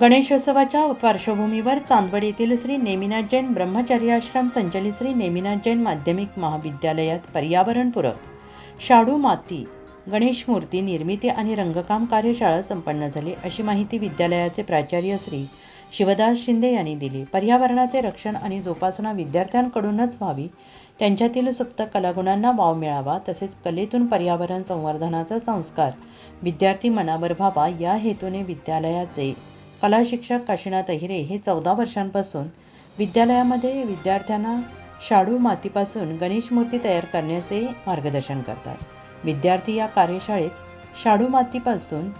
गणेशोत्सवाच्या पार्श्वभूमीवर चांदवड येथील श्री नेमिनाथ जैन ब्रह्मचर्याश्रम संचलित श्री नेमिनाथ जैन माध्यमिक महाविद्यालयात पर्यावरणपूरक शाडू माती गणेश मूर्ती निर्मिती आणि रंगकाम कार्यशाळा संपन्न झाली अशी माहिती विद्यालयाचे प्राचार्य श्री शिवदास शिंदे यांनी दिली. पर्यावरणाचे रक्षण आणि जोपासना विद्यार्थ्यांकडूनच व्हावी त्यांच्यातील सुप्त कलागुणांना वाव मिळावा तसेच कलेतून पर्यावरण संवर्धनाचा संस्कार विद्यार्थी मनावर व्हावा या हेतूने विद्यालयाचे कला शिक्षक काशीनाथ अहिरे हे चौदा वर्षांपासून विद्यालयामध्ये विद्यार्थ्यांना शाडू मातीपासून गणेश मूर्ती तयार करण्याचे मार्गदर्शन करतात. विद्यार्थी या कार्यशाळेत शाडू मातीपासून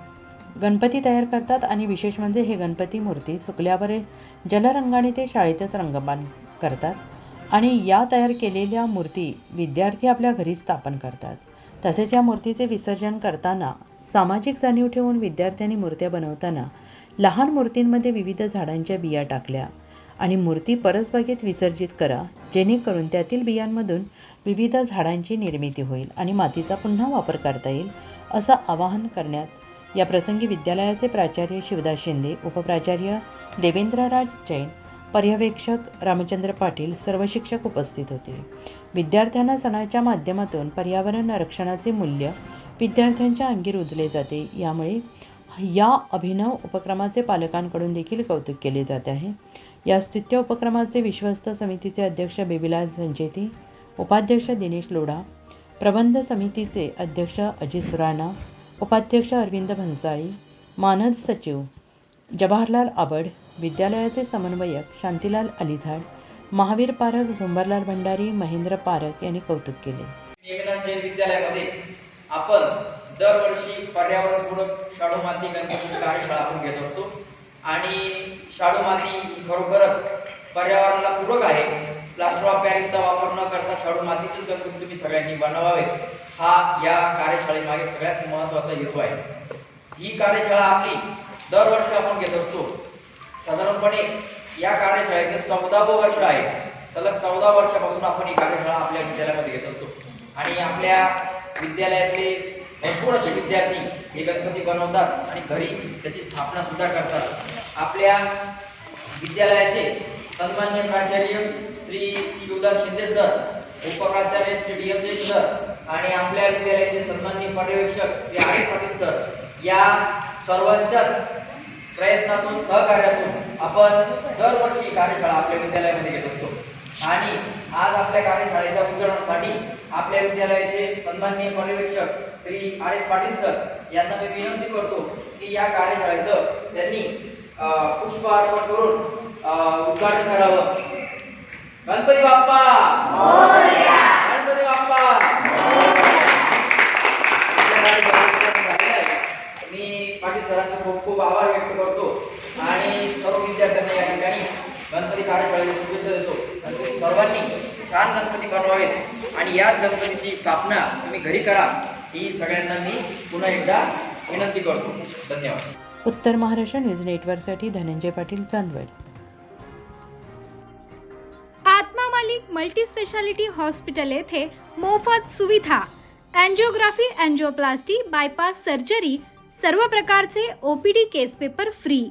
गणपती तयार करतात आणि विशेष म्हणजे हे गणपती मूर्ती सुकल्यावर जलरंगाने ते शाळेतच रंगमान करतात आणि या तयार केलेल्या मूर्ती विद्यार्थी आपल्या घरी स्थापन करतात. तसेच या मूर्तीचे विसर्जन करताना सामाजिक जाणीव ठेवून विद्यार्थ्यांनी मूर्त्या बनवताना लहान मूर्तींमध्ये विविध झाडांच्या बिया टाकल्या आणि मूर्ती परसबागेत विसर्जित करा जेणेकरून त्यातील बियांमधून विविध झाडांची निर्मिती होईल आणि मातीचा पुन्हा वापर करता येईल असं आवाहन करण्यात या प्रसंगी विद्यालयाचे प्राचार्य शिवदास शिंदे उपप्राचार्य देवेंद्रराज जैन पर्यवेक्षक रामचंद्र पाटील सर्व शिक्षक उपस्थित होते. विद्यार्थ्यांना सणाच्या माध्यमातून पर्यावरण रक्षणाचे मूल्य विद्यार्थ्यांच्या अंगी रुजले जाते. यामुळे या अभिनव उपक्रमाचे पालकांकडून देखील कौतुक केले जात आहे. या स्तुत्य उपक्रमाचे विश्वस्त समितीचे अध्यक्ष बेबीलाल संचेती उपाध्यक्ष दिनेश लोढा प्रबंध समितीचे अध्यक्ष अजित सुराणा उपाध्यक्ष अरविंद भन्साळी मानद सचिव जवाहरलाल आबड विद्यालयाचे समन्वयक शांतीलाल अलिझाड महावीर पारख झुंबरलाल भंडारी महेंद्र पारख यांनी कौतुक केले. विद्यालयामध्ये आपण दरवर्षी पर्यावरणपूरक शाडू माती गणपतीची कार्यशाळा आपण घेत असतो. आणि शाडू माती खरोखरच पर्यावरणाला पूरक आहे. प्लास्टर ऑफ पॅरिसचा वापर न करता शाडू मातीचीच गणपती तुम्ही सगळ्यांनी बनवावे. हा या कार्यशाळेमागे सगळ्यात महत्त्वाचा हेतू आहे. ही कार्यशाळा आपली दरवर्षी आपण घेत असतो. साधारणपणे या कार्यशाळेचं चौदावं वर्ष आहे. सलग चौदा वर्षापासून आपण ही कार्यशाळा आपल्या विद्यालयामध्ये घेत असतो. आणि आपल्या विद्यालयातले भरपूर विद्यार्थी हे गणपती बनवतात आणि घरी त्याची स्थापना सुद्धा करतात. आपल्या विद्यालयाचे सन्मान्य प्राचार्य Shri Shivdas Shinde sir उपप्राचार्य Shri D M Jain sir आणि आपल्या विद्यालयाचे सन्मान्य पर्यवेक्षक श्री आर पाटील सर या सर्वांच्याच प्रयत्नातून सहकार्यातून आपण दरवर्षी कार्यशाळा आपल्या विद्यालयामध्ये घेत असतो. आणि आज आपल्या कार्यशाळेच्या उद्घाटनासाठी आपल्या विद्यालयाचे सन्माननीय पर्यवेक्षक Shri R S Patil sir यांना मी विनंती करतो की या कार्यशाळेचं त्यांनी अं, पुष्प अर्पण करून उद्घाटन करावं. गणपती बाप्पा! गणपती बाप्पा! मी पाटील सरांचे खूप खूप आभार व्यक्त करतो आणि सर्व विद्यार्थ्यांना या ठिकाणी गणपती कार्यशाळेची शुभेच्छा देतो. सर्वांनी छान गणपती बनवावेत. आणि याच गणपतीची स्थापना तुम्ही घरी करा. ही सगळ्यांना मी पुन्हा एकदा विनंती करतो. धन्यवाद. उत्तर महाराष्ट्र न्यूज नेटवर्कसाठी Dhananjay Patil Chandwad. Atma Malik multi speciality hospital येथे मोफत सुविधा. अँजिओग्राफी अँजिओप्लास्टी बायपास सर्जरी सर्व प्रकारचे OPD case paper free.